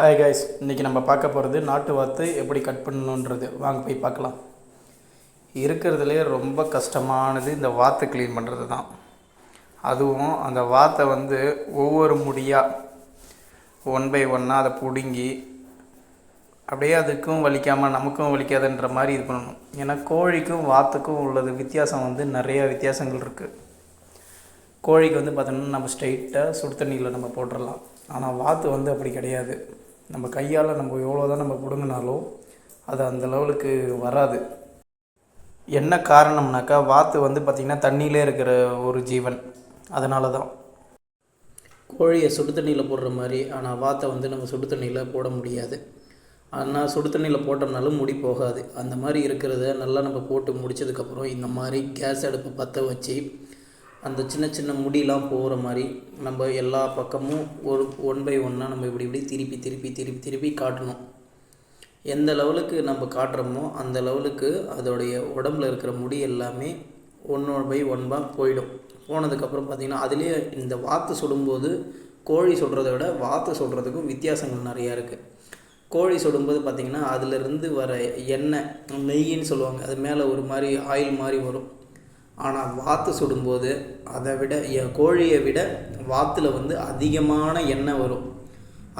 Hi guys இன்றைக்கி நம்ம பார்க்க போகிறது நாட்டு வாத்து எப்படி கட் பண்ணணுன்றது வாங்க போய் பார்க்கலாம். இருக்கிறதுலே ரொம்ப கஷ்டமானது இந்த வாத்தை க்ளீன் பண்ணுறது தான். அதுவும் அந்த வாத்தை வந்து ஒவ்வொரு முடியாக ஒன் பை ஒன்னாக அதை பிடுங்கி அப்படியே அதுக்கும் வலிக்காமல் நமக்கும் வலிக்காதுன்ற மாதிரி இது பண்ணணும். ஏன்னா கோழிக்கும் வாத்துக்கும் உள்ளது வித்தியாசம் வந்து நிறைய வித்தியாசங்கள் இருக்குது கோழிக்கு வந்து பார்த்தோம்னா நம்ம ஸ்ட்ரைட்டாக சுடு தண்ணியில் நம்ம போட்டுடலாம் ஆனால் வாத்து வந்து அப்படி கிடையாது. நம்ம கையால் நம்ம எவ்வளோ தான் நம்ம பிடுங்கினாலும் அது அந்த லெவலுக்கு வராது. என்ன காரணம்னாக்கா வாத்து வந்து பார்த்திங்கன்னா தண்ணியிலே இருக்கிற ஒரு ஜீவன். அதனால தான் கோழியை சுடு தண்ணியில் போடுற மாதிரி ஆனால் வாத்தை வந்து நம்ம சுடு தண்ணியில் போட முடியாது. ஆனால் சுடு தண்ணியில் போட்டோம்னாலும் முடி போகாது. அந்த மாதிரி இருக்கிறத நல்லா நம்ம போட்டு முடிச்சதுக்கப்புறம் இந்த மாதிரி கேஸ் அடுப்பை பற்ற வச்சு அந்த சின்ன சின்ன முடியெலாம் போகிற மாதிரி நம்ம எல்லா பக்கமும் ஒரு ஒன் பை ஒன்னாக நம்ம இப்படி இப்படி திருப்பி திருப்பி திருப்பி திருப்பி காட்டணும். எந்த லெவலுக்கு நம்ம காட்டுறோமோ அந்த லெவலுக்கு அதோடைய உடம்புல இருக்கிற முடி எல்லாமே ஒன் பை ஒன்பாக போயிடும். போனதுக்கப்புறம் பார்த்திங்கன்னா அதுலேயே இந்த வாத்து சுடும்போது கோழி சுடுறத விட வாத்து சுடுறதுக்கும் வித்தியாசங்கள் நிறையா இருக்குது கோழி சுடும்போது பார்த்திங்கன்னா அதிலிருந்து வர எண்ணெய் நெய்யின்னு சொல்லுவாங்க. அது மேலே ஒரு மாதிரி ஆயில் மாதிரி வரும். ஆனால் வாத்து சுடும்போது அதை விட என் கோழியை விட வாத்தில் வந்து அதிகமான எண்ணெய் வரும்.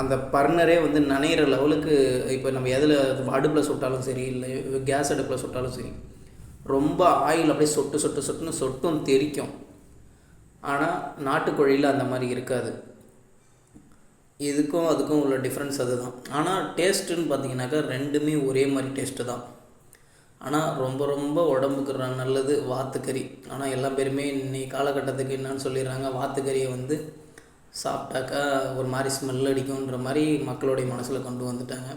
அந்த பர்னரே வந்து நனைகிற லெவலுக்கு இப்போ நம்ம எதில் அடுப்பில் சுட்டாலும் சரி இல்லை கேஸ் அடுப்பில் சுட்டாலும் சரி ரொம்ப ஆயில் அப்படியே சொட்டு சொட்டு சொட்டுன்னு சொட்டும் தெறிக்கும். ஆனால் நாட்டுக்கோழியில் அந்த மாதிரி இருக்காது. இதுக்கும் அதுக்கும் உள்ள டிஃப்ரென்ஸ் அதுதான். ஆனால் டேஸ்ட்டுன்னு பார்த்தீங்கன்னாக்கா ரெண்டுமே ஒரே மாதிரி டேஸ்ட்டு தான். ஆனால் ரொம்ப ரொம்ப உடம்புக்கு நல்லது வாத்துக்கறி. ஆனால் எல்லா பேருமே இன்னைக்கு காலகட்டத்துக்கு என்னன்னு சொல்லிடுறாங்க வாத்துக்கறியை வந்து சாப்பிட்டாக்கா ஒரு மாதிரி ஸ்மெல் அடிக்கும்ன்ற மாதிரி மக்களுடைய மனசில் கொண்டு வந்துட்டாங்க.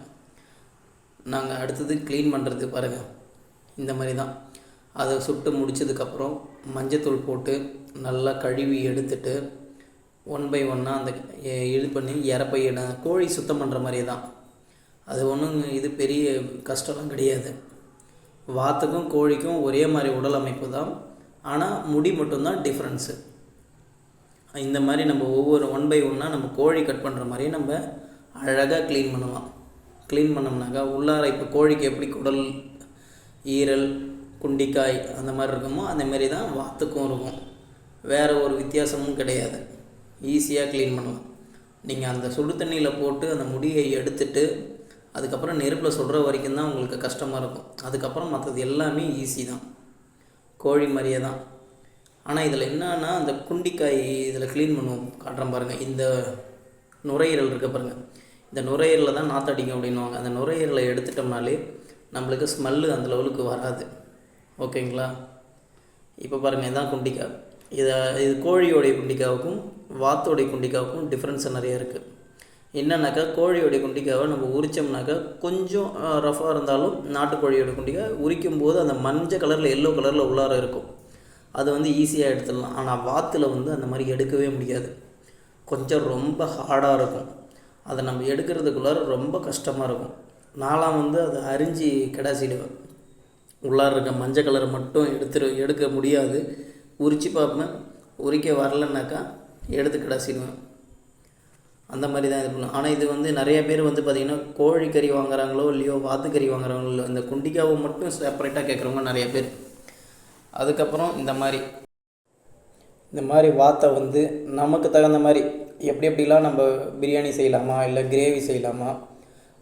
நாங்கள் அடுத்தது க்ளீன் பண்ணுறது பாருங்கள் இந்த மாதிரி தான். அதை சுட்டு முடிச்சதுக்கப்புறம் மஞ்சத்தூள் போட்டு நல்லா கழுவி எடுத்துட்டு ஒன் பை ஒன்னாக அந்த இது பண்ணி இறப்பை கோழி சுத்தம் பண்ணுற மாதிரியே தான். அது ஒன்றும் இது பெரிய கஷ்டம்லாம் கிடையாது. வாத்துக்கும் கோழிக்கும் ஒரே மாதிரி உடல் அமைப்பு தான். ஆனால் முடி மட்டும்தான் டிஃப்ரென்ஸு இந்த மாதிரி நம்ம ஒவ்வொரு ஒன் பை ஒன்னாக நம்ம கோழி கட் பண்ணுற மாதிரியே நம்ம அழகாக க்ளீன் பண்ணலாம். க்ளீன் பண்ணோம்னாக்கா உள்ளார இப்போ கோழிக்கு எப்படி குடல் ஈரல் குண்டிக்காய் அந்த மாதிரி இருக்குமோ அந்த மாதிரி தான் வாத்துக்கும் இருக்கும். வேறு ஒரு வித்தியாசமும் கிடையாது. ஈஸியாக க்ளீன் பண்ணலாம். நீங்கள் அந்த சுடு தண்ணியில் போட்டு அந்த முடியை எடுத்துட்டு அதுக்கப்புறம் நெருப்பில் சுடுற வரைக்கும் தான் உங்களுக்கு கஷ்டமாக இருக்கும். அதுக்கப்புறம் மற்றது எல்லாமே ஈஸி தான். கோழி மாதிரியே தான். ஆனால் இதில் என்னன்னா அந்த குண்டிக்காய் இதில் க்ளீன் பண்ணுவோம். காட்டுறேன் பாருங்கள் இந்த நுரையீரல் இருக்க பாருங்கள் இந்த நுரையீரலில் தான் நாத்தடிக்கும் அப்படின்னுவாங்க. அந்த நுரையீரலை எடுத்துட்டோம்னாலே நம்மளுக்கு ஸ்மெல்லு அந்த லெவலுக்கு வராது. ஓகேங்களா? இப்போ பாருங்கள் இதான் குண்டிக்காய். இதை இது கோழியோடைய குண்டிக்காவுக்கும் வாத்தோடைய குண்டிக்காவுக்கும் டிஃப்ரென்ஸ் நிறைய இருக்குது என்னன்னாக்கா கோழியோடைய குண்டிக்காவை நம்ம உரித்தோம்னாக்கா கொஞ்சம் ரஃபாக இருந்தாலும் நாட்டுக்கோழியோடைய குண்டிக்காய் உரிக்கும் போது அந்த மஞ்சள் கலரில் எல்லோ கலரில் உள்ளார இருக்கும். அது வந்து ஈஸியாக எடுத்துடலாம். ஆனால் வாத்தில் வந்து அந்த மாதிரி எடுக்கவே முடியாது. கொஞ்சம் ரொம்ப ஹார்டாக இருக்கும். அதை நம்ம எடுக்கிறதுக்குள்ளார ரொம்ப கஷ்டமாக இருக்கும். நாலாம் வந்து அதை அரிஞ்சு கிடாசிடுவேன். உள்ளார இருக்க மஞ்சள் கலரை மட்டும் எடுத்துரு எடுக்க முடியாது. உரித்து பார்ப்பேன். உரிக்க வரலன்னாக்கா எடுத்து கிடாசிடுவேன். அந்த மாதிரி தான் இது பண்ணும் ஆனால் இது வந்து நிறைய பேர் வந்து பார்த்திங்கன்னா கோழிக்கறி வாங்குறாங்களோ இல்லையோ வாத்துக்கறி வாங்குறாங்களோ இல்லையோ இந்த குண்டிக்காவை மட்டும் செப்பரேட்டாக கேட்குறவங்க நிறைய பேர். அதுக்கப்புறம் இந்த மாதிரி. இந்த மாதிரி வாத்தை வந்து நமக்கு தகுந்த மாதிரி எப்படி எப்படிலாம் நம்ம பிரியாணி செய்யலாமா இல்லை கிரேவி செய்யலாமா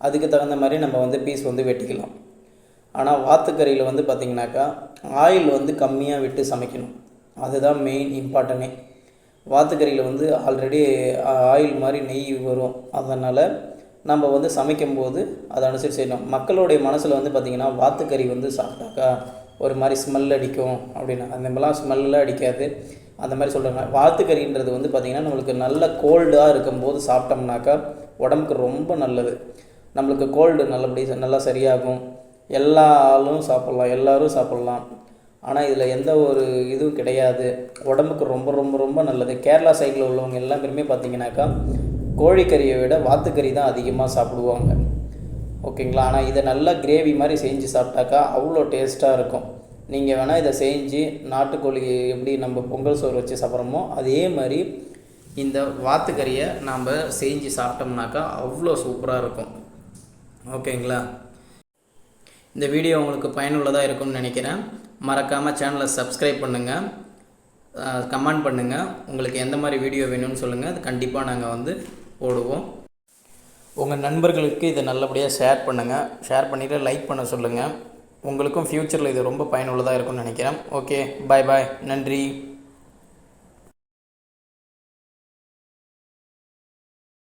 அதுக்கு தகுந்த மாதிரி நம்ம வந்து பீஸ் வந்து வெட்டிக்கலாம். ஆனால் வாத்துக்கறியில் வந்து பார்த்திங்கனாக்கா ஆயில் வந்து கம்மியாக விட்டு சமைக்கணும். அதுதான் மெயின் இம்பார்ட்டனே வாத்துக்கறியில் வந்து ஆல்ரெடி ஆயில் மாதிரி நெய் வரும். அதனால் நம்ம வந்து சமைக்கும்போது அதை அனுசரித்து செய்யணும். மக்களுடைய மனசில் வந்து பார்த்திங்கன்னா வாத்துக்கறி வந்து சாப்பிட்டாக்கா ஒரு மாதிரி ஸ்மெல் அடிக்கும் அப்படின்னு. அந்த மாதிரிலாம் ஸ்மெல்லாம் அடிக்காது. அந்த மாதிரி சொல்கிறாங்க வாத்துக்கறின்றது வந்து பார்த்திங்கன்னா நம்மளுக்கு நல்ல கோல்டாக இருக்கும்போது சாப்பிட்டோம்னாக்கா உடம்புக்கு ரொம்ப நல்லது. நம்மளுக்கு கோல்டு நல்லபடி நல்லா சரியாகும். எல்லா ஆளும் சாப்பிட்லாம். எல்லோரும் சாப்பிட்லாம். ஆனால் இதில் எந்த ஒரு இதுவும் கிடையாது. உடம்புக்கு ரொம்ப ரொம்ப ரொம்ப நல்லது. கேரளா சைடில் உள்ளவங்க எல்லாருமே பார்த்தீங்கன்னாக்கா கோழிக்கறியை விட வாத்துக்கறி தான் அதிகமாக சாப்பிடுவாங்க. ஓகேங்களா? ஆனால் இதை நல்லா கிரேவி மாதிரி செஞ்சு சாப்பிட்டாக்கா அவ்வளோ டேஸ்ட்டாக இருக்கும். நீங்கள் வேணால் இதை செஞ்சு நாட்டுக்கோழி எப்படி நம்ம பொங்கல் சோறு வச்சு சாப்பிட்றோமோ அதே மாதிரி இந்த வாத்துக்கறியை நாம் செஞ்சு சாப்பிட்டோம்னாக்கா அவ்வளோ சூப்பராக இருக்கும். ஓகேங்களா? இந்த வீடியோ உங்களுக்கு பயனுள்ளதாக இருக்கும்னு நினைக்கிறேன். மறக்காமல் சேனலை சப்ஸ்கிரைப் பண்ணுங்கள் கமெண்ட் பண்ணுங்கள் உங்களுக்கு எந்த மாதிரி வீடியோ வேணும்னு சொல்லுங்கள் அது கண்டிப்பாக நாங்கள் வந்து போடுவோம். உங்கள் நண்பர்களுக்கு இதை நல்லபடியாக ஷேர் பண்ணுங்கள் ஷேர் பண்ணிவிட்டு லைக் பண்ண சொல்லுங்கள் உங்களுக்கும் ஃப்யூச்சரில் இது ரொம்ப பயனுள்ளதாக இருக்கும்னு நினைக்கிறேன். ஓகே பாய் பாய் நன்றி.